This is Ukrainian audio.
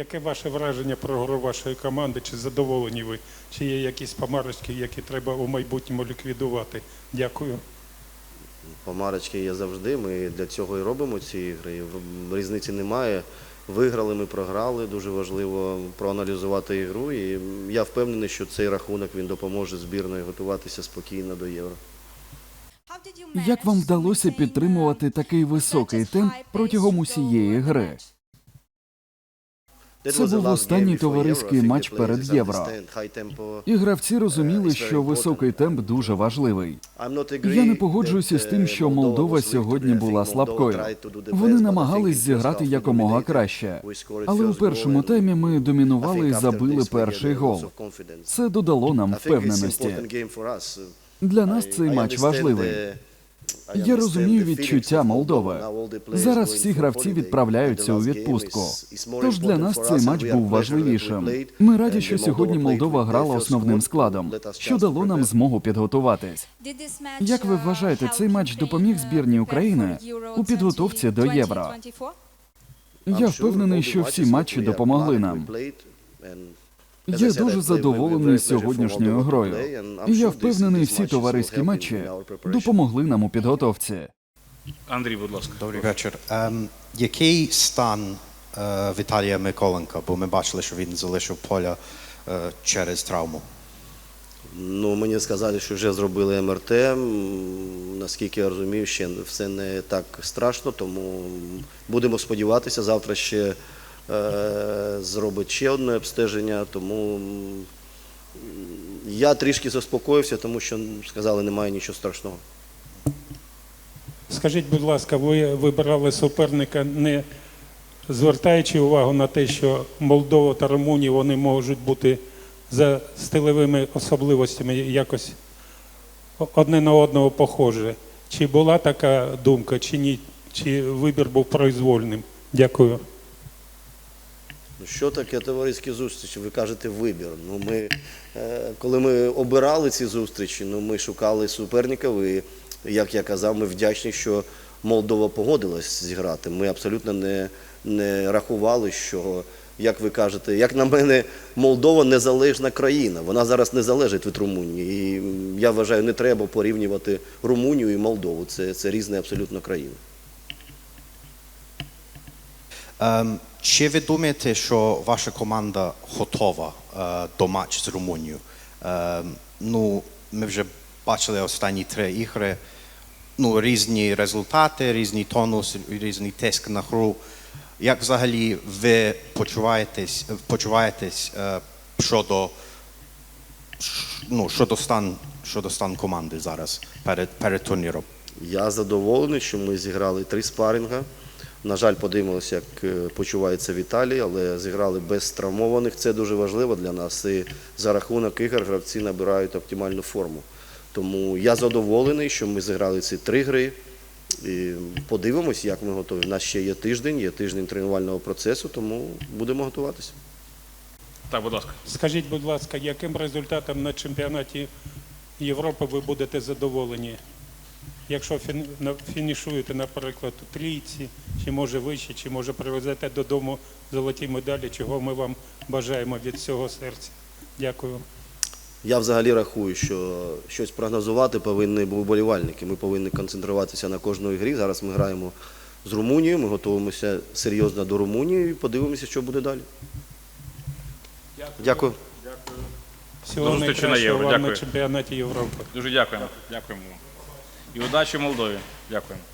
Яке ваше враження про гру вашої команди? Чи задоволені ви? Чи є якісь помарочки, які треба у майбутньому ліквідувати? Дякую. Помарочки є завжди. Ми для цього і робимо ці ігри. Різниці немає. Виграли, ми програли. Дуже важливо проаналізувати ігру. І я впевнений, що цей рахунок він допоможе збірної готуватися спокійно до євро. Як вам вдалося підтримувати такий високий темп протягом усієї гри? Це був останній товариський матч перед Євро. І гравці розуміли, що високий темп дуже важливий. Я не погоджуюся з тим, що Молдова сьогодні була слабкою. Вони намагались зіграти якомога краще. Але у першому таймі ми домінували і забили перший гол. Це додало нам впевненості. Для нас цей матч важливий. Я розумію відчуття Молдови. Зараз всі гравці відправляються у відпустку. Тож для нас цей матч був важливішим. Ми раді, що сьогодні Молдова грала основним складом, що дало нам змогу підготуватись. Як ви вважаєте, цей матч допоміг збірній України у підготовці до Євро? Я впевнений, що всі матчі допомогли нам. Я дуже задоволений сьогоднішньою грою. І я впевнений, всі товариські матчі допомогли нам у підготовці. Андрій, будь ласка. Добрий вечір. Ем, який стан е, Віталія Миколенка? Бо ми бачили, що він залишив поля е, через травму. Ну, мені сказали, що вже зробили МРТ. Наскільки я розумію, ще все не так страшно, тому будемо сподіватися, завтра ще зробить ще одне обстеження. Тому я трішки заспокоївся, тому що сказали, немає нічого страшного. Скажіть, будь ласка, ви вибирали суперника, не звертаючи увагу на те, що Молдова та Румунія вони можуть бути за стилевими особливостями якось одне на одного похожі. Чи була така думка, чи ні? Чи вибір був произвольним? Дякую. Ну, що таке товариські зустрічі? Ви кажете вибір. Ну, ми, е, коли ми обирали ці зустрічі, ну, ми шукали суперників і, як я казав, ми вдячні, що Молдова погодилась зіграти. Ми абсолютно не, не рахували, що, як ви кажете, як на мене, Молдова незалежна країна. Вона зараз не залежить від Румунії. І я вважаю, не треба порівнювати Румунію і Молдову. Це, це різні абсолютно країни. Ем, чи ви думаєте, що ваша команда готова е, до матчу з Румунією? Ем, ну, ми вже бачили останні три ігри. Ну, різні результати, різний тонус, різний тиск на гру. Як взагалі ви почуваєтесь, почуваєтесь е, щодо, ну, щодо, стан, щодо стан команди зараз перед, перед турніром? Я задоволений, що ми зіграли три спаринга. На жаль, подивимося, як е, почувається Віталій, але зіграли без травмованих. Це дуже важливо для нас. І за рахунок ігор гравці набирають оптимальну форму. Тому я задоволений, що ми зіграли ці три гри. І подивимось, як ми готові. У нас ще є тиждень, є тиждень тренувального процесу, тому будемо готуватися. Так, будь ласка. Скажіть, будь ласка, яким результатом на чемпіонаті Європи ви будете задоволені? Якщо фін- фінішуєте, наприклад, у трійці, чи може вище, чи може привезете додому золоті медалі, чого ми вам бажаємо від всього серця. Дякую. Я взагалі рахую, що щось прогнозувати повинні вболівальники. Ми повинні концентруватися на кожної грі. Зараз ми граємо з Румунією, ми готуємося серйозно до Румунії і подивимося, що буде далі. Дякую. Дякую. Всього найкращого вам на чемпіонаті Європи. Дуже дякуємо. Дякуємо. І удачі Молдові. Дякуємо.